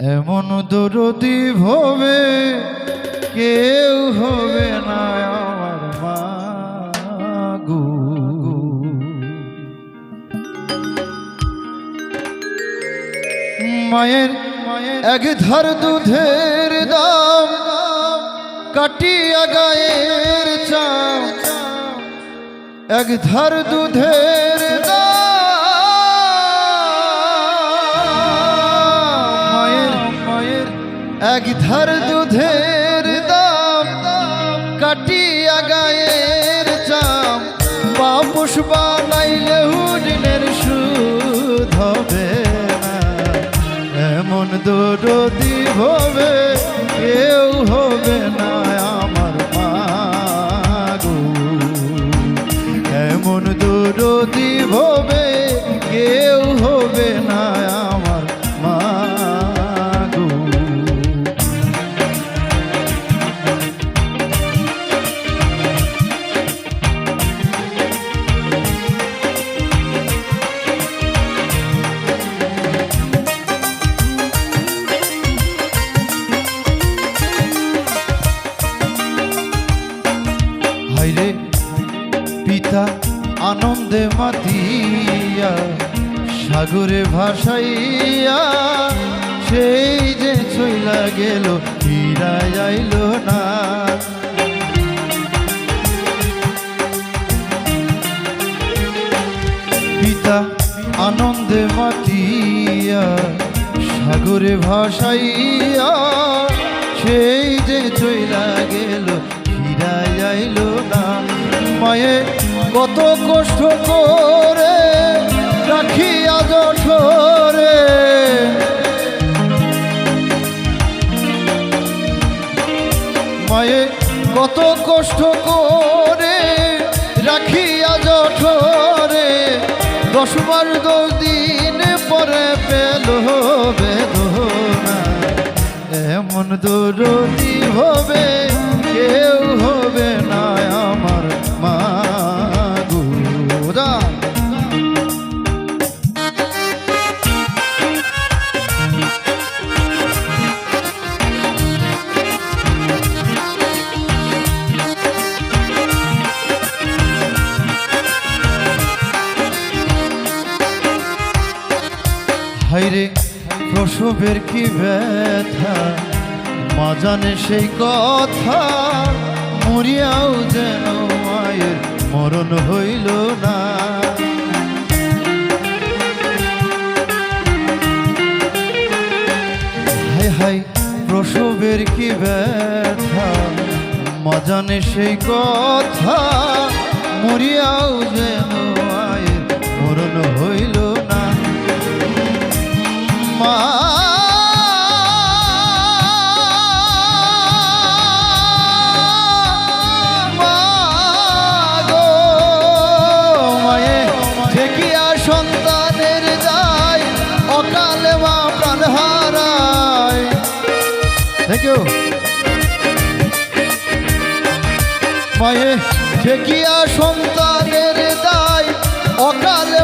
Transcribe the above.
এমন দরদি ভবে কেউ হবে না আমার মাগু। মায়ের এক ধার দুধের দাম কাটিয়া গায়ের চাম। এক ধার দুধের এক ধার দুধের দাম, কাটিয়া গায়ের চাম। বা বানাইলে হুডিনের সুদ হবে না, এমন দরদি হবে সাগরে ভাসাইয়া, সেই যে চইলা গেল হীরা আইল না। পিতা আনন্দে মাতিয়া, সাগরে ভাসাইয়া, সেই যে চইলা গেল ফিরাই আইল না। মায়ে কত কষ্ট করে জঠরে মায়ে কত কষ্ট করে রাখিয়া জঠরে, দশ বার দশ দিন পরে পেল বেদনা। এমন হবে হাইরে প্রসবের কি ব্যথা? মা জানে সেই কথা, মরিয়াও যেন মায়ের মরণ হইল না। হাই, প্রসবের কি ব্যথা? মা জানে সেই কথা, মরিয়াও যেন থ্যাংক ইউ মায়ে ঠেকিয়া সন্তানের দায়? অকালে